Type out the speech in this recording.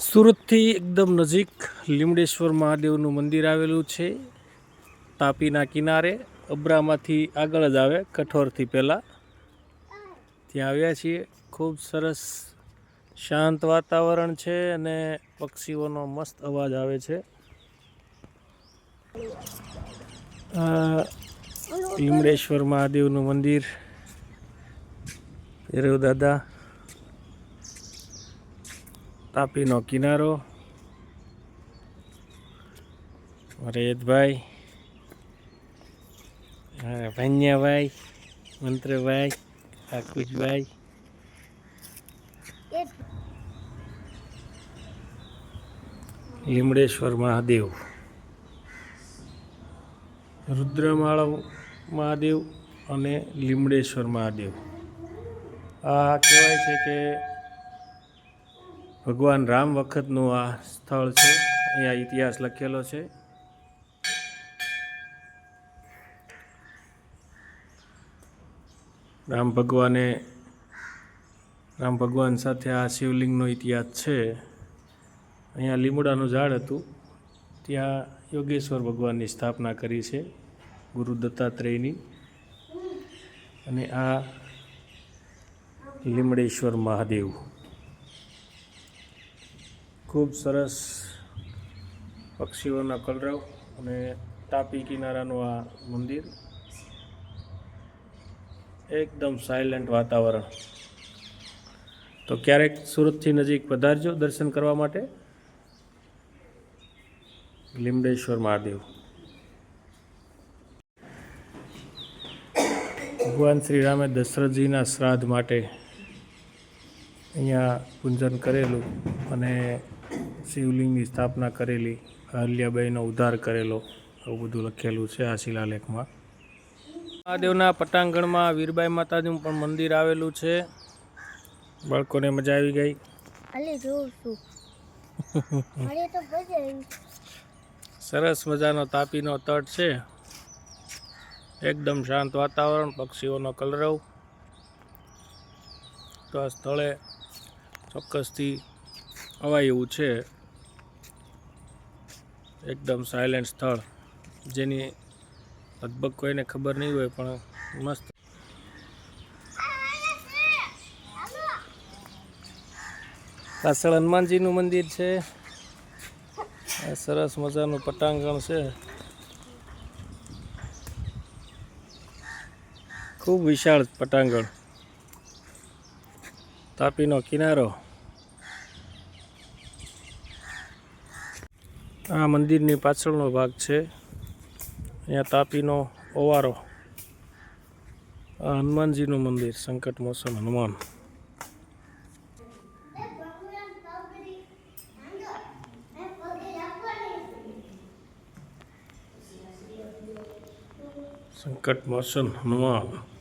સુરતથી એકદમ નજીક લીમડેશ્વર મહાદેવનું મંદિર આવેલું છે. તાપીના કિનારે અબ્રામાંથી આગળ જ આવે, કઠોરથી પહેલાં. ત્યાં આવ્યા છીએ. ખૂબ સરસ શાંત વાતાવરણ છે અને પક્ષીઓનો મસ્ત અવાજ આવે છે. લીમડેશ્વર મહાદેવનું મંદિર. ભૈરવ દાદા તાપીનો કિનારો. રેતભાઈ હા, મંત્રભાઈ કાકુશભાઈ લીમડેશ્વર મહાદેવ. રુદ્રમાળ મહાદેવ અને લીમડેશ્વર મહાદેવ. આ કહેવાય છે કે ભગવાન રામ વખતનું આ સ્થળ છે. અહીંયા ઇતિહાસ લખેલો છે. રામ ભગવાને, રામ ભગવાન સાથે આ શિવલિંગનો ઇતિહાસ છે. અહીંયા લીમડાનું ઝાડ હતું. ત્યાં યોગેશ્વર ભગવાનની સ્થાપના કરી છે, ગુરુ દત્તાત્રેયની. અને આ લીમડેશ્વર મહાદેવ. ખૂબ સરસ પક્ષીઓના કલરવ અને તાપી કિનારાનું આ મંદિર. એકદમ સાયલેન્ટ વાતાવરણ. તો ક્યારેક સુરતથી નજીક પધારજો દર્શન કરવા માટે. લીમડેશ્વર મહાદેવ. ભગવાન શ્રી રામે દશરથજીના શ્રાદ્ધ માટે અહીંયા પૂજન કરેલું અને શિવલિંગની સ્થાપના કરેલી અહલ્યાબાઈનો ઉદ્ધાર કરેલો આવું બધું લખેલું છે આ શિલાલેખમાં. મહાદેવના પટાંગણમાં વીરબાઈ માતાજીનું પણ મંદિર આવેલું છે. બાળકોને મજા આવી ગઈ. સરસ મજાનો તાપીનો તટ છે. એકદમ શાંત વાતાવરણ પક્ષીઓનો કલરવ. તો આ સ્થળે ચોક્કસથી અવાય એવું છે. એકદમ સાયલેન્ટ સ્થળ. જેની લગભગ કોઈને ખબર નહીં હોય, પણ મસ્ત. પાછળ હનુમાનજીનું મંદિર છે. સરસ મજાનું પટાંગણ છે. ખૂબ વિશાળ પટાંગણ. તાપીનો કિનારો. આ મંદિરની પાછળનો ભાગ છે. અહીંયા તાપીનો ઓવારો. આ હનુમાનજીનું મંદિર, સંકટ મોસમ, હનુમાન. સંકટ મોસન હનુમાન.